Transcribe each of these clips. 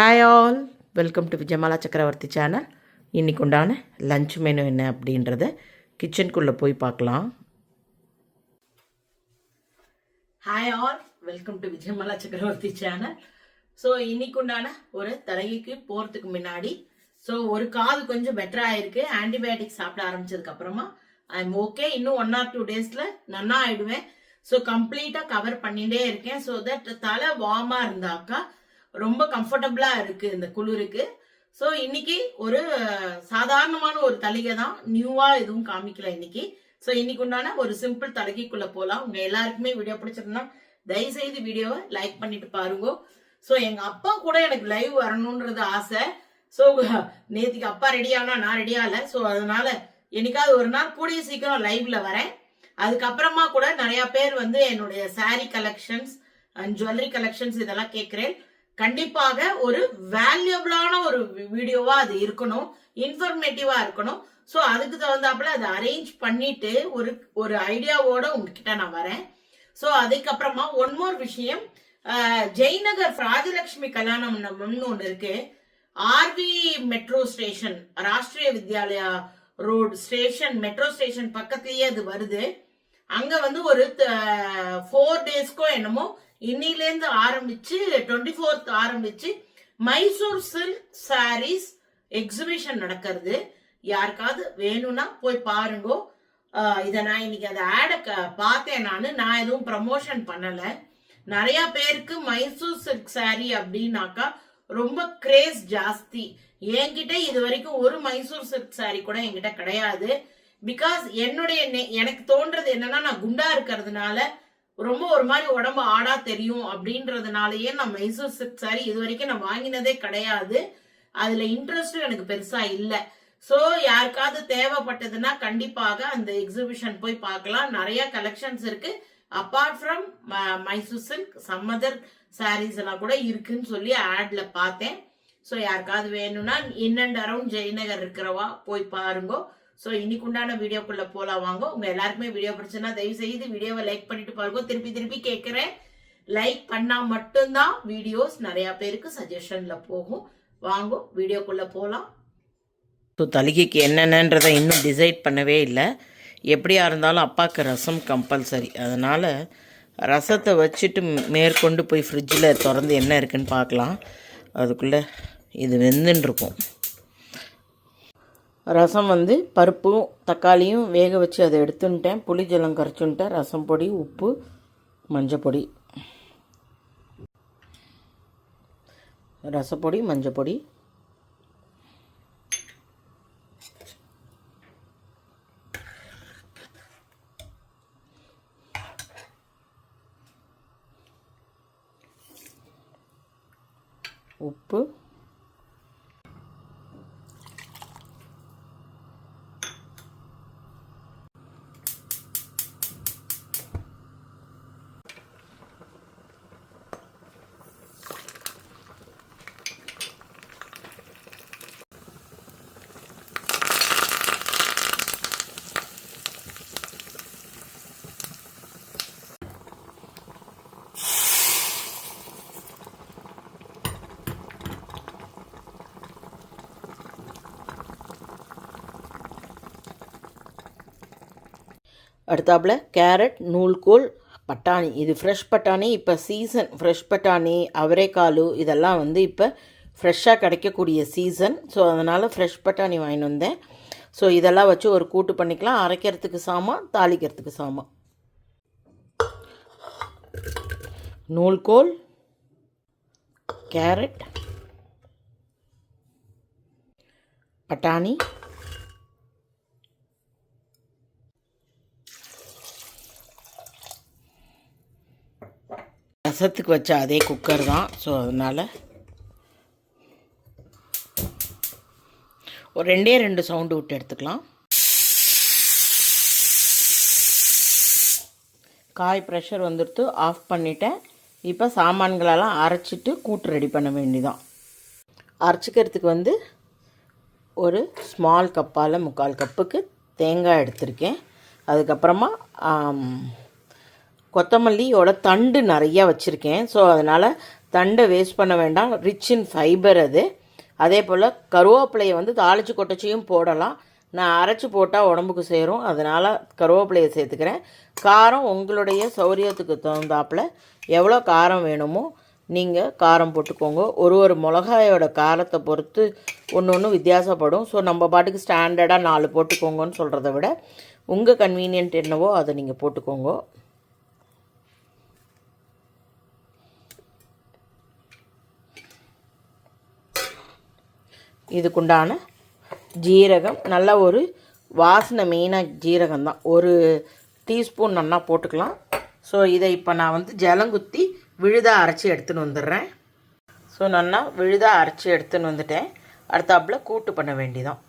Hi all welcome to Vijayamala Chakravarthy channel இன்றைக்கு உண்டான lunch menu என்ன அப்படின்றத கிச்சனுக்குள்ளே போய் பார்க்கலாம். Hi all welcome to Vijayamala Chakravarthy channel so இன்னைக்கு உண்டான ஒரு தலைக்கு போகிறதுக்கு முன்னாடி ஸோ ஒரு காது கொஞ்சம் பெட்டர் ஆயிருக்கு ஆன்டிபயோட்டிக் சாப்பிட ஆரம்பிச்சதுக்கு அப்புறமா ஐ எம் ஓகே இன்னும் ஒன் ஆர் டூ டேஸில் நன்னா ஆயிடுவேன். ஸோ கம்ப்ளீட்டாக கவர் பண்ணிகிட்டே இருக்கேன். ஸோ தட் தலை வார்மாக இருந்தாக்கா ரொம்ப கம்ஃபர்டபுளாக இருக்குது இந்த குளிருக்கு. ஸோ இன்னைக்கு ஒரு சாதாரணமான ஒரு தலிகை தான். நியூவாக எதுவும் காமிக்கல இன்னைக்கு. ஸோ இன்னைக்கு உண்டான ஒரு சிம்பிள் தலைகைக்குள்ளே போகலாம் உங்கள் எல்லாருக்குமே வீடியோ பிடிச்சிருந்தா தயவு செய்து வீடியோவை லைக் பண்ணிட்டு பாருங்க. ஸோ எங்கள் அப்பா கூட எனக்கு லைவ் வரணுன்றது ஆசை. ஸோ நேற்றுக்கு அப்பா ரெடி ஆனா நான் ரெடி ஆகல ஸோ அதனால என்னைக்காவது ஒரு நாள் கூடிய சீக்கிரம் லைவ்ல வரேன். அதுக்கப்புறமா கூட நிறைய பேர் வந்து என்னுடைய sari collections and jewellery collections இதெல்லாம் கேட்குறேன். கண்டிப்பாக ஒரு வேல்யூபிளான ஒரு வீடியோவா அது இருக்கணும். இன்ஃபர்மேட்டிவா இருக்கணும். ஸோ அதுக்கு தகுந்தாப்புல அதை அரேஞ்ச் பண்ணிட்டு ஒரு ஒரு ஐடியாவோட உங்ககிட்ட நான் வரேன். ஸோ அதுக்கப்புறமா ஒன் மோர் விஷயம். ஜெய்நகர் ராஜலட்சுமி கல்யாணம் ஒன்று இருக்கு. RV metro station Rashtriya Vidyalaya road station metro station பக்கத்துலயே அது வருது. அங்க வந்து ஒரு ஃபோர் டேஸ்க்கோ என்னமோ இன்னிலேருந்து ஆரம்பிச்சு டுவெண்ட்டி ஃபோர்த் ஆரம்பிச்சு மைசூர் சில்க் சாரீஸ் எக்ஸிபிஷன் நடக்கிறது. யாருக்காவது வேணும்னா போய் பாருங்கோ. இதை நான் இன்னைக்கு அந்த ஆடை பார்த்தேன் நான். நான் எதுவும் ப்ரமோஷன் பண்ணலை. நிறைய பேருக்கு மைசூர் சில்க் சாரி அப்படின்னாக்கா ரொம்ப கிரேஸ் ஜாஸ்தி. என்கிட்ட இது வரைக்கும் ஒரு மைசூர் சில்க் சாரி கூட என்கிட்ட கிடையாது. பிகாஸ் என்னுடைய நெ- எனக்கு தோன்றது என்னன்னா நான் குண்டா இருக்கிறதுனால ரொம்ப ஒரு மாதிரி உடம்பு ஆடா தெரியும் அப்படின்றதுனாலயே நான் மைசூர் சில்க் சாரி இது வரைக்கும் நான் வாங்கினதே கிடையாது. அதுல இன்ட்ரெஸ்டும் எனக்கு பெருசா இல்லை. ஸோ யாருக்காவது தேவைப்பட்டதுன்னா கண்டிப்பாக அந்த எக்ஸிபிஷன் போய் பார்க்கலாம். நிறைய கலெக்ஷன்ஸ் இருக்கு. அப்பார்ட் ஃப்ரம் மைசூர் சில்க் சம்மதர் சாரீஸ் எல்லாம் கூட இருக்குன்னு சொல்லி ஆட்ல பார்த்தேன். ஸோ யாருக்காவது வேணும்னா இன் அண்ட் அரௌண்ட் ஜெயநகர் இருக்கிறவா போய் பாருங்க. ஸோ இன்னைக்கு உண்டான வீடியோக்குள்ள போலாம். வாங்க உங்க எல்லாருக்குமே வீடியோ பிடிச்சுன்னா தயவு செய்து வீடியோவை லைக் பண்ணிட்டு பாருங்க. திருப்பி திருப்பி கேட்குறேன் லைக் பண்ணா மட்டும்தான் வீடியோஸ் நிறைய பேருக்கு சஜஷன்ல போகும். வாங்க வீடியோக்குள்ள போலாம். ஸோ தலிகைக்கு என்னென்னன்றதை இன்னும் டிசைட் பண்ணவே இல்லை. எப்படியா இருந்தாலும் அப்பாவுக்கு ரசம் கம்பல்சரி அதனால் ரசத்தை வச்சுட்டு மேற்கொண்டு போய் ஃப்ரிட்ஜில் திறந்து என்ன இருக்குன்னு பார்க்கலாம். அதுக்குள்ளே இது வெந்துன்னு இருக்கும் ரசம் வந்து பருப்பும் தக்காளியும் வேக வச்சு அதை எடுத்துன்ட்டேன். புளி ஜலம் கரைச்சுன்ட்டேன் ரசம் பொடி உப்பு மஞ்சப்பொடி ரசப்பொடி மஞ்சப்பொடி உப்பு. அடுத்தாப்புல கேரட் நூல்கோல் பட்டாணி. இது ஃப்ரெஷ் பட்டாணி. இப்போ சீசன் ஃப்ரெஷ் பட்டாணி அவரைக்காலு இதெல்லாம் வந்து இப்போ ஃப்ரெஷ்ஷாக கிடைக்கக்கூடிய சீசன் ஸோ அதனால் ஃப்ரெஷ் பட்டாணி வாங்கிட்டு வந்தேன். ஸோ இதெல்லாம் வச்சு ஒரு கூட்டு பண்ணிக்கலாம். அரைக்கிறதுக்கு சாமான் தாளிக்கிறதுக்கு சாமான். நூல்கோல் கேரட் பட்டாணி ரசத்துக்கு வச்ச அதே குக்கர் தான். ஸோ அதனால் ஒரு ரெண்டே ரெண்டு சவுண்டு விட்டு எடுத்துக்கலாம். காய் ப்ரெஷர் வந்துடுத்து ஆஃப் பண்ணிட்டேன். இப்போ சாமான்களெல்லாம் அரைச்சிட்டு கூட்டு ரெடி பண்ண வேண்டிதான். அரைச்சிக்கிறதுக்கு வந்து ஒரு ஸ்மால் கப்பால் முக்கால் கப்புக்கு தேங்காய் எடுத்திருக்கேன். அதுக்கப்புறமா கொத்தமல்லியோட தண்டு நிறையா வச்சுருக்கேன். ஸோ அதனால் தண்டை வேஸ்ட் பண்ண வேண்டாம். ரிச் இன் ஃபைபர் அது. அதே போல் கருவேப்பிலையை வந்து தாளித்து கொட்டச்சியும் போடலாம். நான் அரைச்சி போட்டால் உடம்புக்கு சேரும். அதனால் கருவேப்பிலையை சேர்த்துக்கிறேன். காரம் உங்களுடைய சௌரியத்துக்கு தகுந்தாப்பில் எவ்வளோ காரம் வேணுமோ நீங்கள் காரம் போட்டுக்கோங்க. ஒரு ஒரு மிளகாயோட காரத்தை பொறுத்து ஒன்று ஒன்று வித்தியாசப்படும். ஸோ நம்ம பாட்டுக்கு ஸ்டாண்டர்டாக நாலு போட்டுக்கோங்கன்னு சொல்கிறத விட உங்கள் கன்வீனியன்ட் என்னவோ அதை நீங்கள் போட்டுக்கோங்க. இதுக்குண்டான ஜீரகம் நல்ல ஒரு வாசனை மெயினாக ஜீரகம் தான். ஒரு டீஸ்பூன் நல்லா போட்டுக்கலாம். ஸோ இதை இப்போ நான் வந்து ஜலங்குத்தி விழுதாக அரைச்சி எடுத்துன்னு வந்துடுறேன். ஸோ நல்லா விழுதாக அரைச்சி எடுத்துன்னு வந்துட்டேன். அடுத்தாப்புல கூட்டு பண்ண வேண்டிதான்.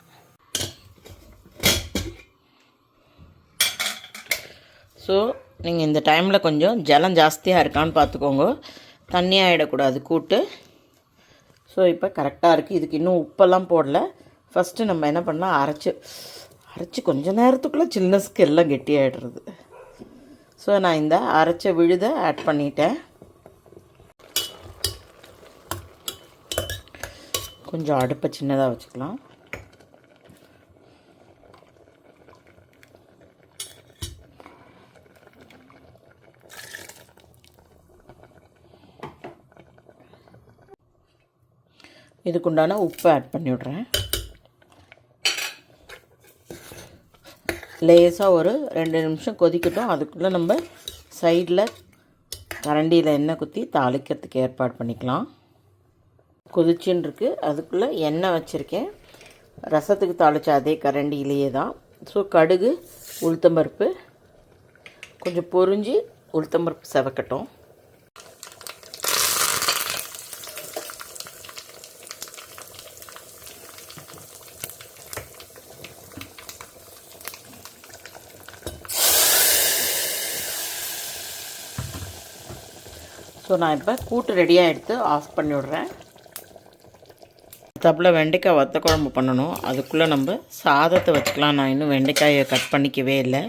ஸோ நீங்கள் இந்த டைமில் கொஞ்சம் ஜலம் ஜாஸ்தியாக இருக்கான்னு பார்த்துக்கோங்க தண்ணியாகிடக்கூடாது கூட்டு. ஸோ இப்போ கரெக்டாக இருக்குது இதுக்கு இன்னும் உப்பெல்லாம் போடல. ஃபஸ்ட்டு நம்ம என்ன பண்ணால் அரைச்சி அரைச்சி கொஞ்ச நேரத்துக்குள்ளே சில்னஸ்க்கு எல்லாம் கெட்டியாகிடுறது ஸோ நான் இந்த அரைச்ச விழுதை ஆட் பண்ணிட்டேன். கொஞ்சம் அடுப்பை சின்னதாக வச்சுக்கலாம். இதுக்குண்டான உப்பு ஆட் பண்ணி விட்றேன் லேசாக ஒரு ரெண்டு நிமிஷம் கொதிக்கட்டும். அதுக்குள்ளே நம்ம சைடில் கரண்டியில் எண்ணெய் குத்தி தாளிக்கிறதுக்கு ஏற்பாடு பண்ணிக்கலாம். கொதிச்சின்னுருக்கு அதுக்குள்ளே எண்ணெய் வச்சுருக்கேன். ரசத்துக்கு தாளித்த அதே கரண்டியிலேயே தான். ஸோ கடுகு உளுத்தம்பருப்பு. கொஞ்சம் பொறிஞ்சு உளுத்தம்பருப்பு செவக்கட்டும். ஸோ நான் இப்போ கூட்டு ரெடியாக எடுத்து ஆஃப் பண்ணி விட்றேன். தப்பில் வெண்டைக்காய் வத்த குழம்பு பண்ணணும். அதுக்குள்ளே நம்ம சாதத்தை வச்சுக்கலாம். நான் இன்னும் வெண்டைக்காயை கட் பண்ணிக்கவே இல்லை.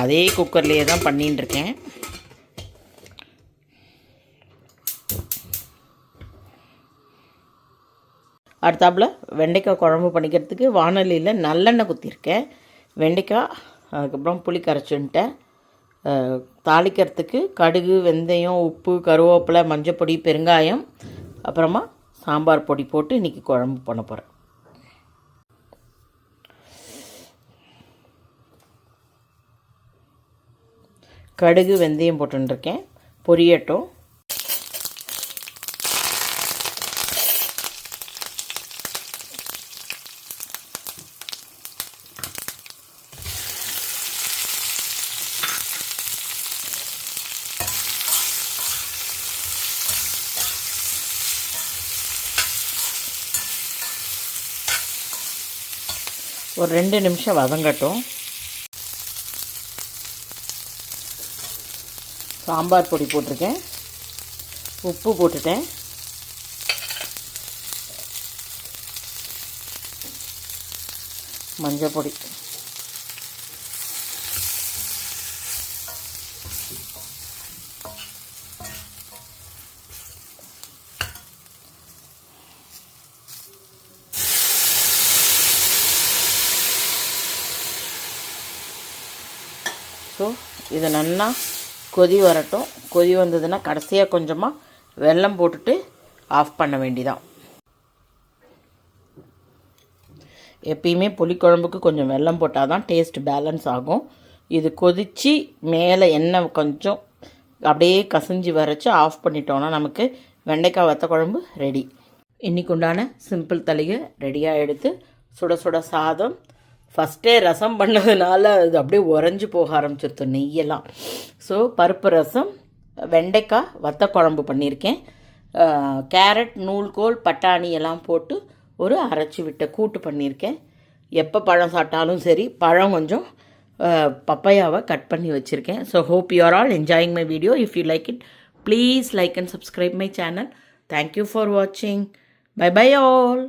அதே குக்கர்லேயே தான் பண்ணின்னு இருக்கேன். அடுத்தாப்பில் வெண்டைக்காய் குழம்பு பண்ணிக்கிறதுக்கு வானொலியில் நல்லெண்ணெய் குத்திருக்கேன் வெண்டைக்காய் அதுக்கப்புறம் புளி கரைச்சுன்ட்டேன் தாளிக்கிறதுக்கு கடுகு வெந்தயம் உப்பு கருவேப்பிலை மஞ்சப்பொடி பெருங்காயம் அப்புறமா சாம்பார் பொடி போட்டு இன்றைக்கி குழம்பு பண்ண போகிறேன் கடுகு வெந்தயம் போட்டுருக்கேன் பொரியட்டும். ஒரு ரெண்டு நிமிஷம் வதங்கட்டும். சாம்பார் பொடி போட்டிருக்கேன். உப்பு போட்டுட்டேன். மஞ்சள் பொடி. ஸோ இதை நல்லா கொதி வரட்டும். கொதி வந்ததுன்னா கடைசியாக கொஞ்சமாக வெல்லம் போட்டுட்டு ஆஃப் பண்ண வேண்டிதான். எப்பயுமே புளிக்குழம்புக்கு கொஞ்சம் வெல்லம் போட்டால் தான் டேஸ்ட் பேலன்ஸ் ஆகும். இது கொதித்து மேலே எண்ணெய் கொஞ்சம் அப்படியே கசிஞ்சு வரைச்சி ஆஃப் பண்ணிட்டோன்னா நமக்கு வெண்டைக்காய் வத்த குழம்பு ரெடி இன்றைக்குண்டான சிம்பிள் தளிகை ரெடியாக எடுத்து சுட சுட சாதம் ஃபஸ்ட்டே ரசம் பண்ணதுனால அது அப்படியே உறைஞ்சி போக ஆரம்பிச்சிருத்தோம் நெய்யெல்லாம். ஸோ பருப்பு ரசம் வெண்டைக்காய் வத்த குழம்பு பண்ணியிருக்கேன் கேரட் நூல்கோல் பட்டாணி எல்லாம் போட்டு ஒரு அரைச்சி விட்ட கூட்டு பண்ணியிருக்கேன். எப்போ பழம் சாப்பிட்டாலும் சரி பழம் கொஞ்சம் பப்பையாவை கட் பண்ணி வச்சுருக்கேன். So hope you are all enjoying my video if you like it please like and subscribe my channel thank you for வாட்சிங் பை பை ஆல்